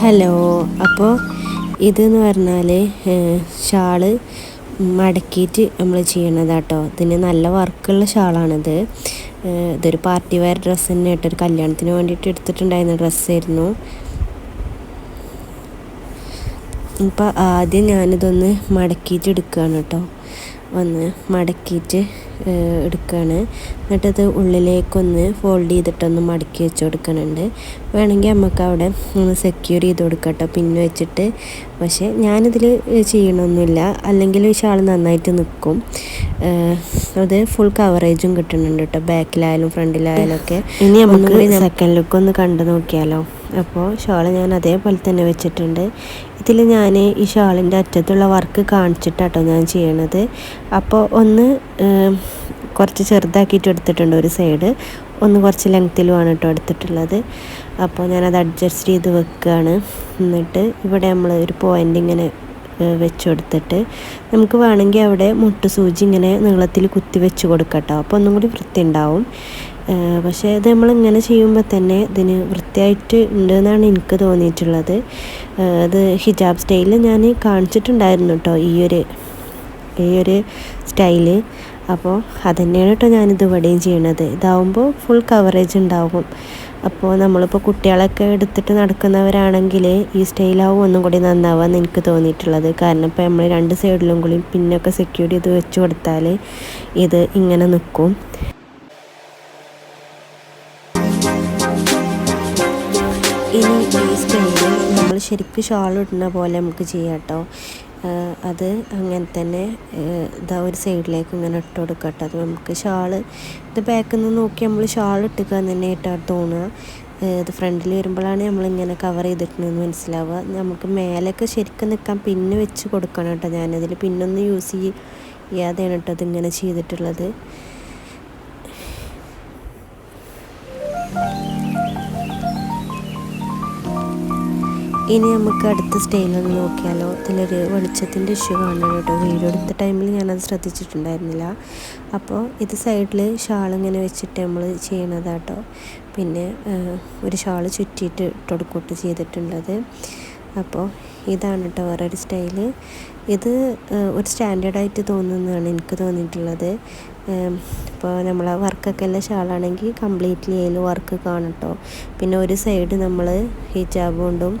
Hello അപ്പോൾ ഇതെന്ന് പറഞ്ഞാൽ ഷാൾ മടക്കിയിട്ട് നമ്മൾ ചെയ്യണതാട്ടോ. ഇതിന് നല്ല വർക്കുള്ള ഷാളാണിത്. ഇതൊരു പാർട്ടി വെയർ ഡ്രസ്സ് തന്നെ കേട്ടോ ഒരു കല്യാണത്തിന് വേണ്ടിയിട്ട് എടുത്തിട്ടുണ്ടായിരുന്ന ഡ്രസ്സായിരുന്നു. ഇപ്പം ആദ്യം ഞാനിതൊന്ന് മടക്കിയിട്ട് എടുക്കുകയാണ് കേട്ടോ. ഒന്ന് മടക്കിയിട്ട് എടുക്കുകയാണ് എന്നിട്ടത് ഉള്ളിലേക്കൊന്ന് ഫോൾഡ് ചെയ്തിട്ടൊന്ന് മടക്കി വെച്ച് കൊടുക്കുന്നുണ്ട് വേണമെങ്കിൽ നമുക്ക് അവിടെ ഒന്ന് സെക്യൂർ ചെയ്ത് കൊടുക്കട്ടോ. പിന്നെ വെച്ചിട്ട്. പക്ഷേ ഞാനിതിൽ ചെയ്യണമൊന്നുമില്ല അല്ലെങ്കിൽ ഷാൾ നന്നായിട്ട് നിൽക്കും അത് ഫുൾ കവറേജും കിട്ടുന്നുണ്ട് കേട്ടോ. ബാക്കിലായാലും ഫ്രണ്ടിലായാലും ഒക്കെ. ഇനി നമുക്ക് സെക്കൻഡ് ലുക്ക് ഒന്ന് കണ്ടു നോക്കിയാലോ? അപ്പോൾ ഷോൾ ഞാൻ അതേപോലെ തന്നെ വെച്ചിട്ടുണ്ട്. ഇതിൽ ഞാൻ ഈ ഷാളിന്റെ അറ്റത്തുള്ള വർക്ക് കാണിച്ചിട്ടാട്ടോ ഞാൻ ചെയ്യണത്. അപ്പോൾ ഒന്ന് കുറച്ച് ചെറുതാക്കിയിട്ട് എടുത്തിട്ടുണ്ട് ഒരു സൈഡ്. ഒന്ന് കുറച്ച് ലെങ്ത്തിലുമാണ് കേട്ടോ എടുത്തിട്ടുള്ളത്. അപ്പോൾ ഞാനത് അഡ്ജസ്റ്റ് ചെയ്ത് വെക്കുകയാണ്. എന്നിട്ട് ഇവിടെ നമ്മൾ ഒരു പോയിന്റ് ഇങ്ങനെ വെച്ച് കൊടുത്തിട്ട് നമുക്ക് വേണമെങ്കിൽ അവിടെ മുട്ട് സൂചി ഇങ്ങനെ നീളത്തിൽ കുത്തി വെച്ച് കൊടുക്കട്ടോ അപ്പോൾ ഒന്നും കൂടി വൃത്തി ഉണ്ടാവും പക്ഷേ ഇത് നമ്മളിങ്ങനെ ചെയ്യുമ്പോൾ തന്നെ ഇതിന് വൃത്തിയായിട്ട് ഉണ്ട് എന്നാണ് എനിക്ക് തോന്നിയിട്ടുള്ളത്. അത് ഹിജാബ് സ്റ്റൈലിൽ ഞാൻ കാണിച്ചിട്ടുണ്ടായിരുന്നു കേട്ടോ ഈ ഒരു ഈ ഒരു സ്റ്റൈൽ. അപ്പോൾ അതന്നെയാണ് കേട്ടോ ഞാനിത് ഇവിടെയും ചെയ്യണത്. ഇതാവുമ്പോൾ ഫുൾ കവറേജ് ഉണ്ടാവും. അപ്പോൾ നമ്മളിപ്പോൾ കുട്ടികളൊക്കെ എടുത്തിട്ട് നടക്കുന്നവരാണെങ്കിൽ ഈ സ്റ്റൈലാവും ഒന്നും കൂടി നന്നാവാന്ന് എനിക്ക് തോന്നിയിട്ടുള്ളത്. കാരണം ഇപ്പോൾ നമ്മൾ രണ്ട് സൈഡിലും കൂടി പിന്നൊക്കെ സെക്യൂർ ചെയ്ത് വെച്ച് കൊടുത്താൽ ഇത് ഇങ്ങനെ നിൽക്കും ഇനി ഈ സ്റ്റൈൽ നമ്മൾ ശരിക്കും ഷാൾ ഇടുന്ന പോലെ നമുക്ക് ചെയ്യാം കേട്ടോ. അത് അങ്ങനെ തന്നെ ഇതാ ഒരു സൈഡിലേക്ക് ഇങ്ങനെ ഇട്ട് കൊടുക്കാം കേട്ടോ. അത് നമുക്ക് ഷാൾ ഇത് ബാക്കിൽ നിന്ന് നോക്കി നമ്മൾ ഷാൾ ഇട്ടുക തന്നെ ആയിട്ടാണ് തോന്നുക ഇത് ഫ്രണ്ടിൽ വരുമ്പോഴാണ് നമ്മളിങ്ങനെ കവർ ചെയ്തിട്ടുണ്ടെന്ന് മനസ്സിലാവുക. നമുക്ക് മേലൊക്കെ ശരിക്കും നിൽക്കാൻ പിന്നെ വെച്ച് കൊടുക്കണം കേട്ടോ. ഞാനതിൽ പിന്നൊന്നും യൂസ് ചെയ്യാതെയാണ് കേട്ടോ ഇങ്ങനെ ചെയ്തിട്ടുള്ളത്. ഇനി നമുക്ക് അടുത്ത സ്റ്റൈലൊന്ന് നോക്കിയാലോ. ഇതിലൊരു വെളിച്ചത്തിന്റെ ഇഷ്യൂ കാണണം കേട്ടോ. വീഡിയോ എടുത്ത ടൈമിൽ ഞാനത് ശ്രദ്ധിച്ചിട്ടുണ്ടായിരുന്നില്ല. അപ്പോൾ ഇത് സൈഡിൽ ഷാൾ ഇങ്ങനെ വെച്ചിട്ട് നമ്മൾ ചെയ്യണതാട്ടോ പിന്നെ ഒരു ഷാൾ ചുറ്റിയിട്ട് ഇട്ടൊടുക്കോട്ട് ചെയ്തിട്ടുള്ളത് അപ്പോൾ ഇതാണ് കേട്ടോ വേറൊരു സ്റ്റൈൽ ഇത് ഒരു സ്റ്റാൻഡേർഡായിട്ട് തോന്നുന്നതാണ് എനിക്ക് തോന്നിയിട്ടുള്ളത്. ഇപ്പോൾ നമ്മൾ വർക്കൊക്കെ ഉള്ള ഷാളാണെങ്കിൽ കംപ്ലീറ്റ്ലി അതിൽ വർക്ക് കാണട്ടോ പിന്നെ ഒരു സൈഡ് നമ്മൾ ഹിജാബ് കൊണ്ടും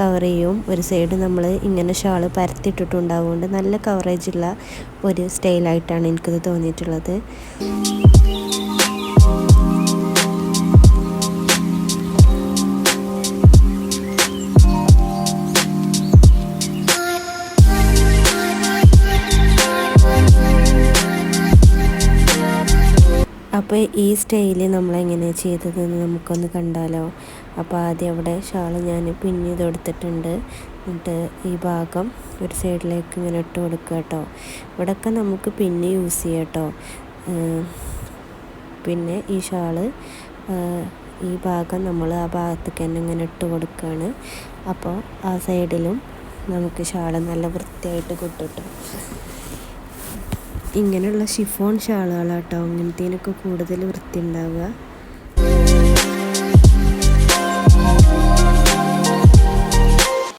കവർ ചെയ്യും. ഒരു സൈഡ് നമ്മൾ ഇങ്ങനെ ഷാൾ പരത്തിയിട്ടിട്ടുണ്ടാവുകൊണ്ട് നല്ല കവറേജ് ഉള്ള ഒരു സ്റ്റൈലായിട്ടാണ് എനിക്കത് തോന്നിയിട്ടുള്ളത്. അപ്പോൾ ഈ സ്റ്റൈൽ നമ്മളെങ്ങനെയാണ് ചെയ്തതെന്ന് നമുക്കൊന്ന് കണ്ടാലോ. അപ്പോൾ ആദ്യം അവിടെ ഷാൾ ഞാൻ പിന്നി കൊടുത്തിട്ടുണ്ട് എന്നിട്ട് ഈ ഭാഗം ഒരു സൈഡിലേക്ക് ഇങ്ങനെ ഇട്ട് കൊടുക്കുക കേട്ടോ. ഇവിടെയൊക്കെ നമുക്ക് പിന്നെ യൂസ് ചെയ്യാം കേട്ടോ. പിന്നെ ഈ ഷാൾ ഈ ഭാഗം നമ്മൾ ആ ഭാഗത്തേക്ക് തന്നെ ഇങ്ങനെ ഇട്ട് കൊടുക്കുകയാണ്. അപ്പോൾ ആ സൈഡിലും നമുക്ക് ഷാൾ നല്ല വൃത്തിയായിട്ട് കിട്ടും കേട്ടോ. ഇങ്ങനെയുള്ള ഷിഫോൺ ഷാളുകളാട്ടോ ഇങ്ങനത്തേനൊക്കെ കൂടുതൽ വൃത്തി ഉണ്ടാവുക